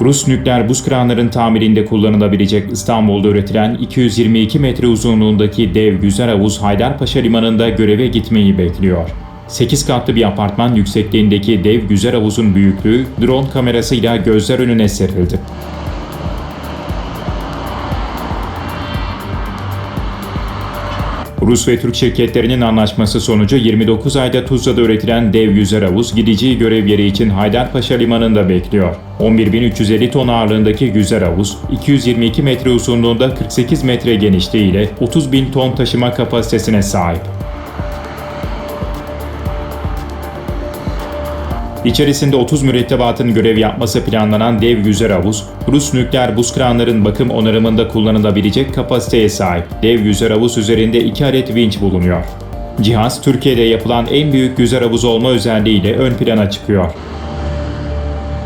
Rus nükleer buz kranların tamirinde kullanılabilecek İstanbul'da üretilen 222 metre uzunluğundaki dev güzel havuz Haydarpaşa Limanı'nda göreve gitmeyi bekliyor. 8 katlı bir apartman yüksekliğindeki dev güzel havuzun büyüklüğü drone kamerasıyla gözler önüne serildi. Rus ve Türk şirketlerinin anlaşması sonucu 29 ayda Tuzla'da üretilen dev yüzer havuz gidici görev yeri için Haydarpaşa Limanı'nda bekliyor. 11.350 ton ağırlığındaki yüzer havuz, 222 metre uzunluğunda 48 metre genişliğiyle 30.000 ton taşıma kapasitesine sahip. İçerisinde 30 mürettebatın görev yapması planlanan dev yüzer havuz, Rus nükleer buz kranların bakım onarımında kullanılabilecek kapasiteye sahip. Dev yüzer havuz üzerinde 2 adet vinç bulunuyor. Cihaz, Türkiye'de yapılan en büyük yüzer havuz olma özelliğiyle ön plana çıkıyor.